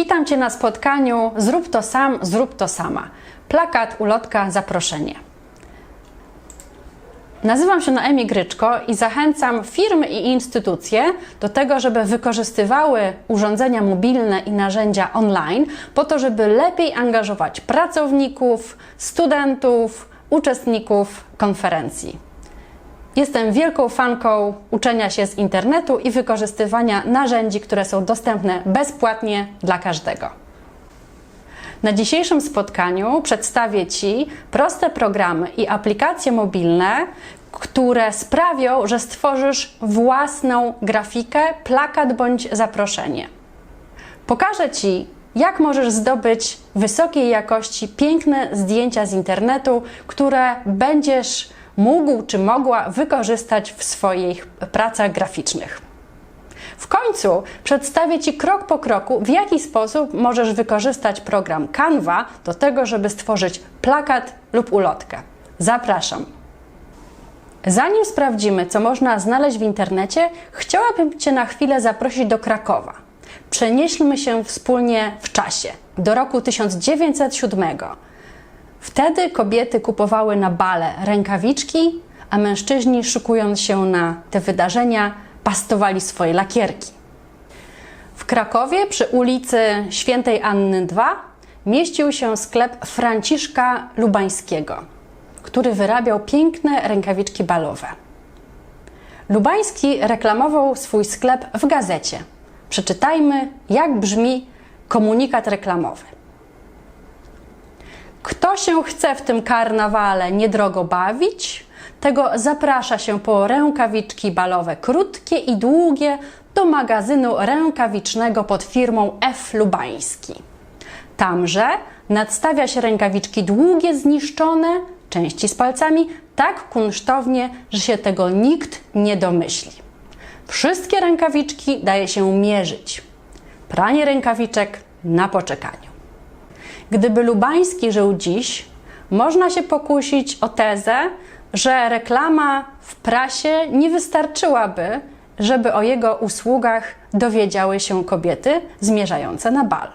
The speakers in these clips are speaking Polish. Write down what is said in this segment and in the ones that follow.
Witam Cię na spotkaniu Zrób to sam, zrób to sama. Plakat, ulotka, zaproszenie. Nazywam się Noemi Gryczko i zachęcam firmy i instytucje do tego, żeby wykorzystywały urządzenia mobilne i narzędzia online po to, żeby lepiej angażować pracowników, studentów, uczestników konferencji. Jestem wielką fanką uczenia się z internetu i wykorzystywania narzędzi, które są dostępne bezpłatnie dla każdego. Na dzisiejszym spotkaniu przedstawię Ci proste programy i aplikacje mobilne, które sprawią, że stworzysz własną grafikę, plakat bądź zaproszenie. Pokażę Ci, jak możesz zdobyć wysokiej jakości piękne zdjęcia z internetu, które będziesz mógł czy mogła wykorzystać w swoich pracach graficznych. W końcu przedstawię Ci krok po kroku, w jaki sposób możesz wykorzystać program Canva do tego, żeby stworzyć plakat lub ulotkę. Zapraszam. Zanim sprawdzimy, co można znaleźć w internecie, chciałabym Cię na chwilę zaprosić do Krakowa. Przenieśmy się wspólnie w czasie, do roku 1907. Wtedy kobiety kupowały na bale rękawiczki, a mężczyźni, szykując się na te wydarzenia, pastowali swoje lakierki. W Krakowie przy ulicy Świętej Anny II mieścił się sklep Franciszka Lubańskiego, który wyrabiał piękne rękawiczki balowe. Lubański reklamował swój sklep w gazecie. Przeczytajmy, jak brzmi komunikat reklamowy. Kto się chce w tym karnawale niedrogo bawić, tego zaprasza się po rękawiczki balowe krótkie i długie do magazynu rękawicznego pod firmą F. Lubański. Tamże nadstawia się rękawiczki długie, zniszczone, części z palcami, tak kunsztownie, że się tego nikt nie domyśli. Wszystkie rękawiczki daje się mierzyć. Pranie rękawiczek na poczekaniu. Gdyby Lubański żył dziś, można się pokusić o tezę, że reklama w prasie nie wystarczyłaby, żeby o jego usługach dowiedziały się kobiety zmierzające na bal.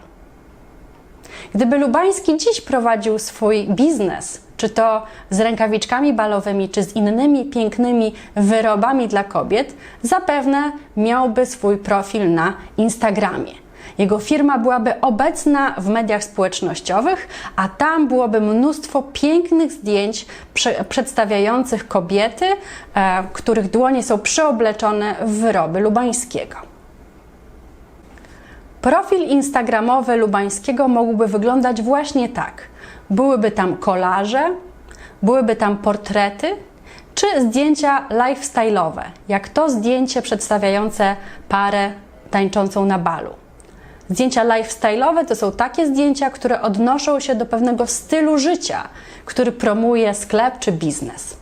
Gdyby Lubański dziś prowadził swój biznes, czy to z rękawiczkami balowymi, czy z innymi pięknymi wyrobami dla kobiet, zapewne miałby swój profil na Instagramie. Jego firma byłaby obecna w mediach społecznościowych, a tam byłoby mnóstwo pięknych zdjęć prze przedstawiających kobiety, e, których dłonie są przeobleczone w wyroby Lubańskiego. Profil instagramowy Lubańskiego mógłby wyglądać właśnie tak. Byłyby tam kolaże, byłyby tam portrety, czy zdjęcia lifestyle'owe, jak to zdjęcie przedstawiające parę tańczącą na balu. Zdjęcia lifestyle'owe to są takie zdjęcia, które odnoszą się do pewnego stylu życia, który promuje sklep czy biznes.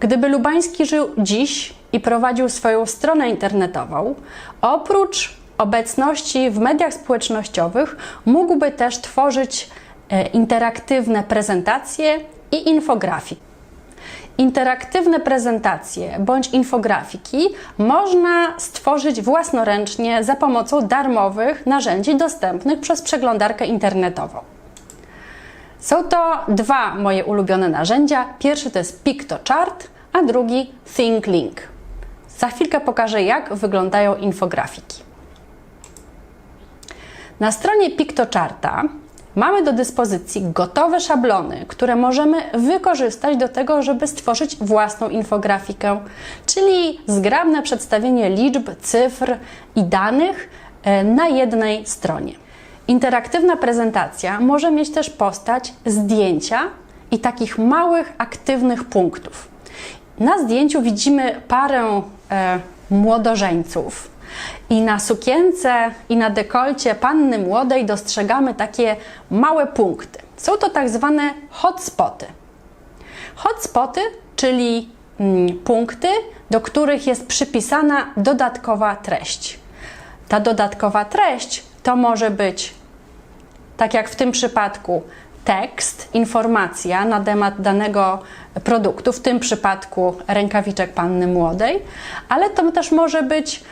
Gdyby Lubański żył dziś i prowadził swoją stronę internetową, oprócz obecności w mediach społecznościowych, mógłby też tworzyć e, interaktywne prezentacje i infografiki. Interaktywne prezentacje bądź infografiki można stworzyć własnoręcznie za pomocą darmowych narzędzi dostępnych przez przeglądarkę internetową. Są to dwa moje ulubione narzędzia. Pierwszy to jest PictoChart, a drugi ThinkLink. Za chwilkę pokażę, jak wyglądają infografiki. Na stronie PictoCharta Mamy do dyspozycji gotowe szablony, które możemy wykorzystać do tego, żeby stworzyć własną infografikę, czyli zgrabne przedstawienie liczb, cyfr i danych e, na jednej stronie. Interaktywna prezentacja może mieć też postać zdjęcia i takich małych, aktywnych punktów. Na zdjęciu widzimy parę e, młodożeńców, i na sukience i na dekolcie panny młodej dostrzegamy takie małe punkty. Są to tak zwane hotspoty. Hotspoty, czyli mm, punkty, do których jest przypisana dodatkowa treść. Ta dodatkowa treść to może być, tak jak w tym przypadku, tekst, informacja na temat danego produktu, w tym przypadku rękawiczek panny młodej, ale to też może być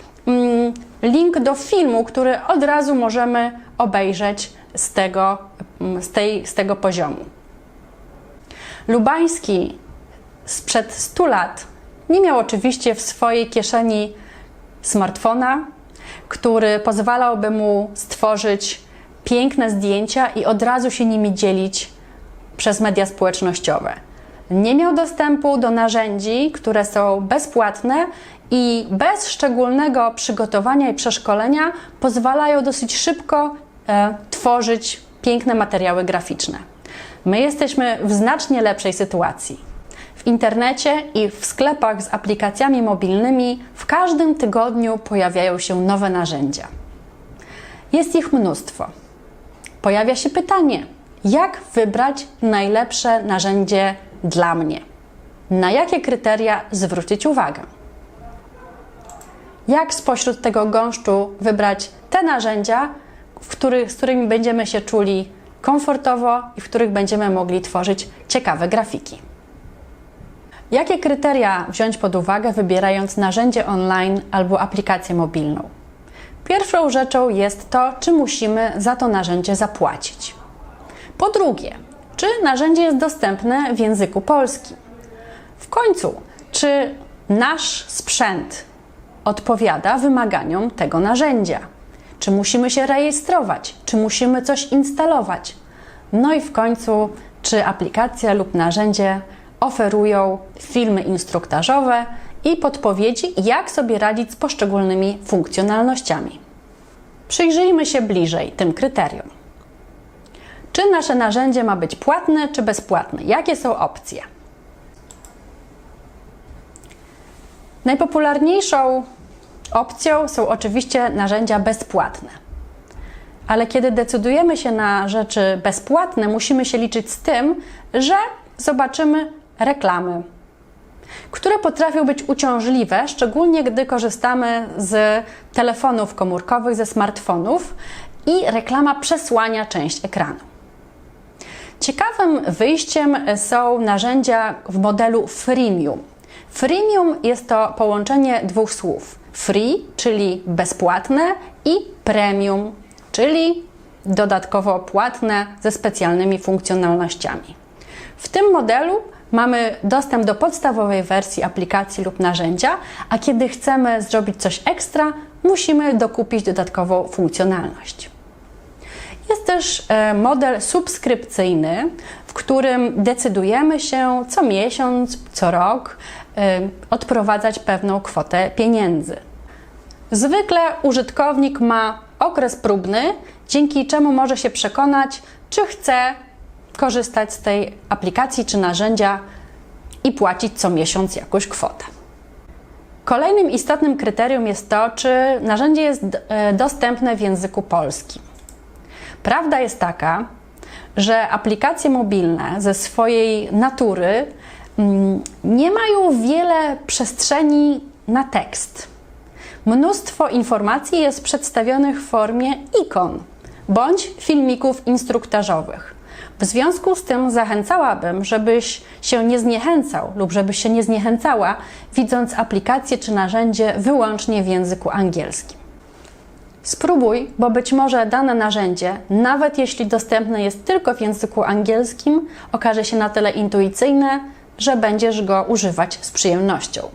link do filmu, który od razu możemy obejrzeć z tego, z tej, z tego poziomu. Lubański sprzed 100 lat nie miał oczywiście w swojej kieszeni smartfona, który pozwalałby mu stworzyć piękne zdjęcia i od razu się nimi dzielić przez media społecznościowe. Nie miał dostępu do narzędzi, które są bezpłatne i bez szczególnego przygotowania i przeszkolenia pozwalają dosyć szybko e, tworzyć piękne materiały graficzne. My jesteśmy w znacznie lepszej sytuacji. W internecie i w sklepach z aplikacjami mobilnymi w każdym tygodniu pojawiają się nowe narzędzia. Jest ich mnóstwo. Pojawia się pytanie, jak wybrać najlepsze narzędzie dla mnie? Na jakie kryteria zwrócić uwagę? Jak spośród tego gąszczu wybrać te narzędzia, w których, z którymi będziemy się czuli komfortowo i w których będziemy mogli tworzyć ciekawe grafiki? Jakie kryteria wziąć pod uwagę, wybierając narzędzie online albo aplikację mobilną? Pierwszą rzeczą jest to, czy musimy za to narzędzie zapłacić. Po drugie, czy narzędzie jest dostępne w języku polskim? W końcu, czy nasz sprzęt odpowiada wymaganiom tego narzędzia? Czy musimy się rejestrować? Czy musimy coś instalować? No i w końcu, czy aplikacja lub narzędzie oferują filmy instruktażowe i podpowiedzi, jak sobie radzić z poszczególnymi funkcjonalnościami. Przyjrzyjmy się bliżej tym kryterium. Czy nasze narzędzie ma być płatne czy bezpłatne? Jakie są opcje? Najpopularniejszą opcją są oczywiście narzędzia bezpłatne. Ale kiedy decydujemy się na rzeczy bezpłatne, musimy się liczyć z tym, że zobaczymy reklamy, które potrafią być uciążliwe, szczególnie gdy korzystamy z telefonów komórkowych, ze smartfonów i reklama przesłania część ekranu. Ciekawym wyjściem są narzędzia w modelu freemium. Freemium jest to połączenie dwóch słów: free, czyli bezpłatne, i premium, czyli dodatkowo płatne ze specjalnymi funkcjonalnościami. W tym modelu mamy dostęp do podstawowej wersji aplikacji lub narzędzia, a kiedy chcemy zrobić coś ekstra, musimy dokupić dodatkową funkcjonalność. Jest też e, model subskrypcyjny, w którym decydujemy się co miesiąc, co rok odprowadzać pewną kwotę pieniędzy. Zwykle użytkownik ma okres próbny, dzięki czemu może się przekonać, czy chce korzystać z tej aplikacji czy narzędzia i płacić co miesiąc jakąś kwotę. Kolejnym istotnym kryterium jest to, czy narzędzie jest e, dostępne w języku polskim. Prawda jest taka, że aplikacje mobilne ze swojej natury nie mają wiele przestrzeni na tekst. Mnóstwo informacji jest przedstawionych w formie ikon bądź filmików instruktażowych. W związku z tym zachęcałabym, żebyś się nie zniechęcał lub żebyś się nie zniechęcała, widząc aplikację czy narzędzie wyłącznie w języku angielskim. Spróbuj, bo być może dane narzędzie, nawet jeśli dostępne jest tylko w języku angielskim, okaże się na tyle intuicyjne, że będziesz go używać z przyjemnością.